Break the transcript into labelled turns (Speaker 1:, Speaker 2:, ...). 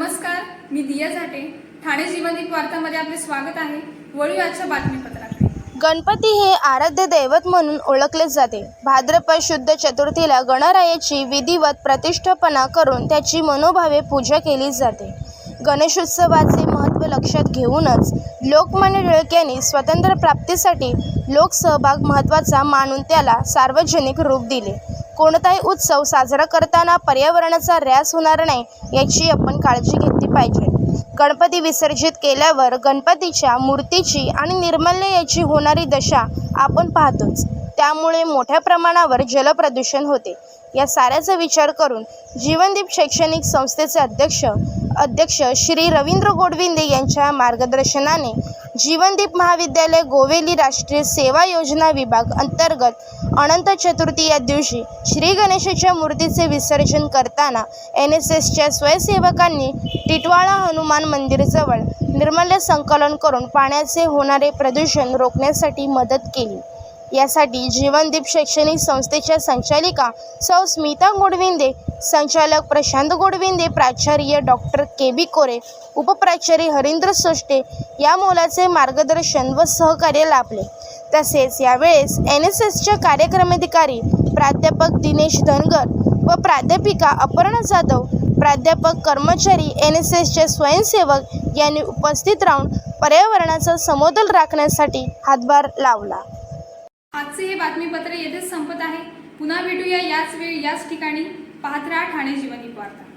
Speaker 1: दिया झाटे. ठाणे जीवनदीप वार्तामध्ये आपले स्वागत आहे. वळू आजच्या बातमीपत्राकडे.
Speaker 2: गणपती हे आराध्य दैवत म्हणून ओळखले जाते. भाद्रपद शुद्ध चतुर्थीला गणरायाची विधिवत प्रतिष्ठापना करून त्याची मनोभावे पूजा केली जाते. गणेशोत्सवाचे महत्त्व लक्षात घेऊनच लोकमान्य टिळक यांनी स्वतंत्र प्राप्तीसाठी लोकसहभाग महत्त्वाचा मानून त्याला सार्वजनिक रूप दिले. कोणताही उत्सव साजरा करताना पर्यावरणाचा ऱ्यास होणार नाही याची आपण काळजी घेतली पाहिजे. गणपती विसर्जित केल्यावर गणपतीच्या मूर्तीची आणि निर्मल्य याची होणारी दशा आपण पाहतोच. त्यामुळे मोठ्या प्रमाणावर जलप्रदूषण होते. या साऱ्याचा विचार करून जीवनदीप शैक्षणिक संस्थेचे अध्यक्ष अध्यक्ष श्री रवींद्र गोडविंदे यांच्या मार्गदर्शनाने जीवनदीप महाविद्यालय गोवेली राष्ट्रीय सेवा योजना विभाग अंतर्गत अनंत चतुर्थी या दिवशी श्री गणेशाच्या मूर्तीचे विसर्जन करताना एन एस एसच्या स्वयंसेवकांनी टिटवाळा हनुमान मंदिरजवळ निर्मल्य संकलन करून पाण्याचे होणारे प्रदूषण रोखण्यासाठी मदत केली. यासाठी जीवनदीप शैक्षणिक संस्थेच्या संचालिका सौ स्मिता गोडविंदे संचालक प्रशांत गोडविंदे प्राचार्य डॉक्टर के बी कोरे उपप्राचार्य हरिंद्र सोष्टे या मोलाचे मार्गदर्शन व सहकार्य लाभले. तसेच यावेळेस एन एस एसच्या कार्यक्रमाधिकारी प्राध्यापक दिनेश धनगर व प्राध्यापिका अपर्णा जाधव प्राध्यापक कर्मचारी एन एस एसचे स्वयंसेवक यांनी उपस्थित राहून पर्यावरणाचा समतोल राखण्यासाठी हातभार लावला.
Speaker 1: आजचे हे बातमीपत्र येथेच संपत आहे. पुन्हा भेटूया याच वेळी याच ठिकाणी. पाहत राहा ठाणे जीवनी वार्ता.